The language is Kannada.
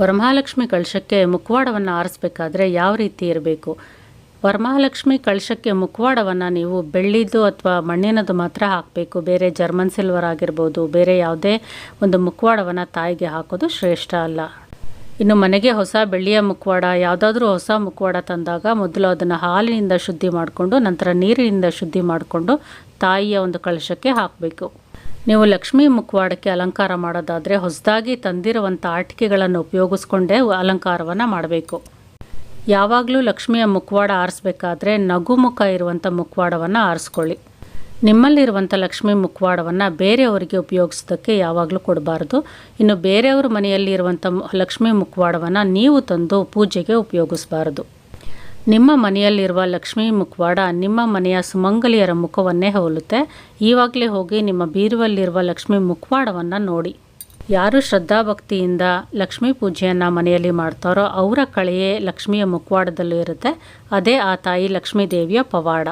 ವರಮಹಾಲಕ್ಷ್ಮಿ ಕಳಶಕ್ಕೆ ಮುಖವಾಡವನ್ನು ಆರಿಸ್ಬೇಕಾದ್ರೆ ಯಾವ ರೀತಿ ಇರಬೇಕು? ವರಮಹಾಲಕ್ಷ್ಮಿ ಕಳಶಕ್ಕೆ ಮುಖವಾಡವನ್ನು ನೀವು ಬೆಳ್ಳಿದ್ದು ಅಥವಾ ಮಣ್ಣಿನದು ಮಾತ್ರ ಹಾಕಬೇಕು. ಬೇರೆ ಜರ್ಮನ್ ಸಿಲ್ವರ್ ಆಗಿರ್ಬೋದು, ಬೇರೆ ಯಾವುದೇ ಒಂದು ಮುಖವಾಡವನ್ನು ತಾಯಿಗೆ ಹಾಕೋದು ಶ್ರೇಷ್ಠ ಅಲ್ಲ. ಇನ್ನು ಮನೆಗೆ ಹೊಸ ಬೆಳ್ಳಿಯ ಮುಖವಾಡ, ಯಾವುದಾದ್ರೂ ಹೊಸ ಮುಖವಾಡ ತಂದಾಗ ಮೊದಲು ಅದನ್ನು ಹಾಲಿನಿಂದ ಶುದ್ಧಿ ಮಾಡಿಕೊಂಡು, ನಂತರ ನೀರಿನಿಂದ ಶುದ್ಧಿ ಮಾಡಿಕೊಂಡು ತಾಯಿಯ ಒಂದು ಕಳಶಕ್ಕೆ ಹಾಕಬೇಕು. ನೀವು ಲಕ್ಷ್ಮೀ ಮುಖವಾಡಕ್ಕೆ ಅಲಂಕಾರ ಮಾಡೋದಾದರೆ ಹೊಸದಾಗಿ ತಂದಿರುವಂಥ ಆಟಿಕೆಗಳನ್ನು ಉಪಯೋಗಿಸ್ಕೊಂಡೇ ಅಲಂಕಾರವನ್ನು ಮಾಡಬೇಕು. ಯಾವಾಗಲೂ ಲಕ್ಷ್ಮಿಯ ಮುಖವಾಡ ಆರಿಸ್ಬೇಕಾದ್ರೆ ನಗು ಮುಖ ಇರುವಂಥ ಮುಖವಾಡವನ್ನು ಆರಿಸ್ಕೊಳ್ಳಿ. ನಿಮ್ಮಲ್ಲಿರುವಂಥ ಲಕ್ಷ್ಮಿ ಮುಖವಾಡವನ್ನು ಬೇರೆಯವರಿಗೆ ಉಪಯೋಗಿಸೋದಕ್ಕೆ ಯಾವಾಗಲೂ ಕೊಡಬಾರ್ದು. ಇನ್ನು ಬೇರೆಯವ್ರ ಮನೆಯಲ್ಲಿ ಇರುವಂಥ ಲಕ್ಷ್ಮಿ ಮುಖವಾಡವನ್ನು ನೀವು ತಂದು ಪೂಜೆಗೆ ಉಪಯೋಗಿಸಬಾರದು. ನಿಮ್ಮ ಮನೆಯಲ್ಲಿರುವ ಲಕ್ಷ್ಮೀ ಮುಖವಾಡ ನಿಮ್ಮ ಮನೆಯ ಸುಮಂಗಲಿಯರ ಮುಖವನ್ನೇ ಹೋಲುತ್ತೆ. ಈವಾಗಲೇ ಹೋಗಿ ನಿಮ್ಮ ಬೀರುವಲ್ಲಿರುವ ಲಕ್ಷ್ಮೀ ಮುಖವಾಡವನ್ನು ನೋಡಿ. ಯಾರು ಶ್ರದ್ಧಾಭಕ್ತಿಯಿಂದ ಲಕ್ಷ್ಮೀ ಪೂಜೆಯನ್ನು ಮನೆಯಲ್ಲಿ ಮಾಡ್ತಾರೋ ಅವರ ಕಳೆಯೇ ಲಕ್ಷ್ಮಿಯ ಮುಖವಾಡದಲ್ಲೂ ಇರುತ್ತೆ ಅದೇ ಆ ತಾಯಿ ಲಕ್ಷ್ಮೀ ದೇವಿಯ ಪವಾಡ.